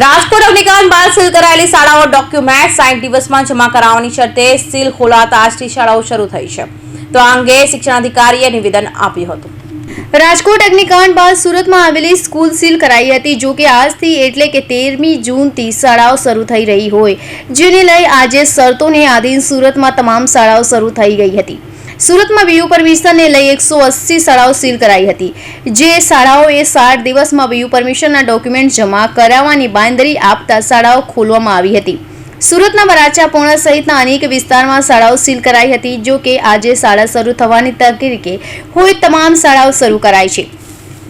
રાજકોટ અગ્નિકાંડ બાદ સીલ કરાયેલી શાળાઓ ડોક્યુમેન્ટ સાઈઠ દિવસમાં જમા કરાવવાની શરતે સીલ ખોલાતા આજથી શાળાઓ શરૂ થઈ છે. તો આ અંગે શિક્ષણાધિકારીએ નિવેદન આપ્યું હતું. રાજકોટ અગ્નિકાંડ બાદ સુરતમાં આવેલી સ્કૂલ સીલ કરાઈ હતી. જો કે આજથી એટલે કે તેરમી જૂનથી શાળાઓ શરૂ થઈ રહી હોય, જેને લઈ આજે શરતોને આધીન સુરતમાં તમામ શાળાઓ શરૂ થઈ ગઈ હતી. સુરતમાં વીયુ પરમિશનને લઈ એકસો અસી શાળાઓ સીલ કરાઈ હતી. જે શાળાઓએ સાઠ દિવસમાં વીયુ પરમિશનના ડોક્યુમેન્ટ જમા કરાવવાની બાંધરી આપતા શાળાઓ ખોલવામાં આવી હતી. સુરતના વરાછા પૂર્ણ સહિતના અનેક વિસ્તારમાં શાળાઓ સીલ કરાઈ હતી, જો કે આજે શાળા શરૂ થવાની તરીકે હોય તમામ શાળાઓ શરૂ કરાઈ છે.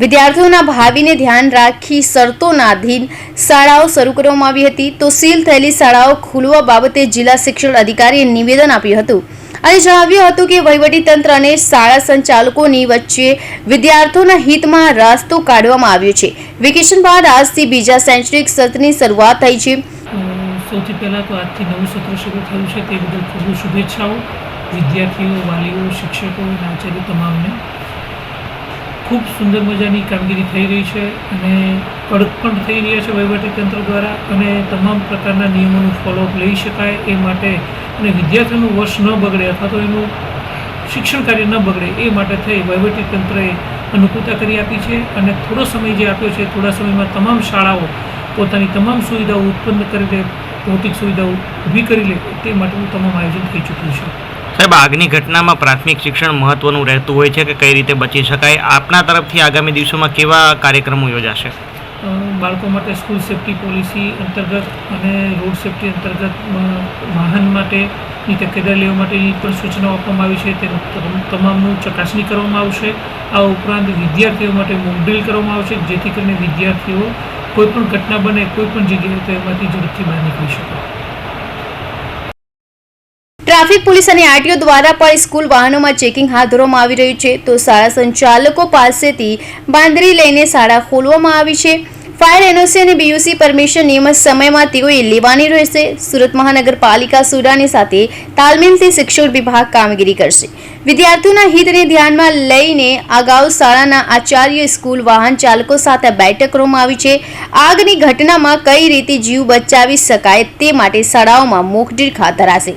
વિદ્યાર્થીઓના ભાવિને ધ્યાન રાખી શરતોના અધીન શાળાઓ શરૂ કરવામાં આવી હતી. તો સીલ થયેલી શાળાઓ ખોલવા બાબતે જિલ્લા શિક્ષણ અધિકારીએ નિવેદન આપ્યું હતું. અને જણાવ્યું હતું કે વહીવટીતંત્ર અને શાળા સંચાલકોની વચ્ચે વિદ્યાર્થીઓના હિતમાં રાસ્તો કાઢવામાં આવ્યો છે. વેકેશન બાદ આજથી બીજા શૈક્ષણિક સત્રની શરૂઆત થઈ છે. સૌથી પહેલાં તો આજથી નવું સત્ર શરૂ થયું છે તે બદલ ખૂબ શુભેચ્છાઓ. વિદ્યાર્થીઓ, વાલીઓ, શિક્ષકો અને આચાર્યો તમામને. ખૂબ સુંદર મજાની કામગીરી થઈ રહી છે અને કડક પણ થઈ રહ્યા છે વહીવટીતંત્ર દ્વારા અને તમામ પ્રકારના નિયમોનું ફોલોઅપ લઈ શકાય એ માટે અને વિદ્યાર્થીઓનું વર્ષ ન બગડે અથવા તો એનું શિક્ષણ કાર્ય ન બગડે, એ માટે થઈ વહીવટીતંત્રએ અનુકૂળતા કરી આપી છે અને થોડો સમય જે આપ્યો છે, થોડા સમયમાં તમામ શાળાઓ પોતાની તમામ સુવિધાઓ ઉત્પન્ન કરી લે, ભૌતિક સુવિધાઓ ઊભી કરી લે, તે માટેનું તમામ આયોજન થઈ ચૂક્યું છે. સાહેબ, આગની ઘટનામાં પ્રાથમિક શિક્ષણ મહત્વનું રહેતું હોય છે કે કઈ રીતે બચી શકાય? આપના તરફથી આગામી દિવસોમાં કેવા કાર્યક્રમો યોજાશે? બાળકો માટે સ્કૂલ સેફ્ટી પોલિસી અંતર્ગત અને રોડ સેફ્ટી અંતર્ગત વાહન માટેની તકેદારી લેવા માટેની પણ સૂચનાઓ આપવામાં આવી છે. તેનું તમામ- તમામનું ચકાસણી કરવામાં આવશે. આ ઉપરાંત વિદ્યાર્થીઓ માટે મોકડ્રીલ કરવામાં આવશે, જેથી કરીને વિદ્યાર્થીઓ કોઈપણ ઘટના બને કોઈપણ જગ્યાએ તો એમાંથી ઝડપથી બહાર નીકળી શકે. ટ્રાફિક પોલીસ અને આરટીઓ દ્વારા પણ સ્કૂલ વાહનોમાં ચેકિંગ હાથ ધરવામાં આવી રહ્યું છે. તો શાળા સંચાલકો પાસેથી બાંધરી લઈને શાળા ખોલવામાં આવી છે. ફાયર એનઓસી અને બીયુસી પરમિશન નિયમિત સમયમાં તેઓએ લેવાની રહેશે. સુરત મહાનગરપાલિકા સુડાની સાથે તાલમેલથી શિક્ષણ વિભાગ કામગીરી કરશે. વિદ્યાર્થીઓના હિતને ધ્યાનમાં લઈને અગાઉ શાળાના આચાર્ય સ્કૂલ વાહન ચાલકો સાથે બેઠક કરવામાં આવી છે. આગની ઘટનામાં કઈ રીતે જીવ બચાવી શકાય તે માટે શાળાઓમાં મોક ડ્રીલ હાથ ધરાશે.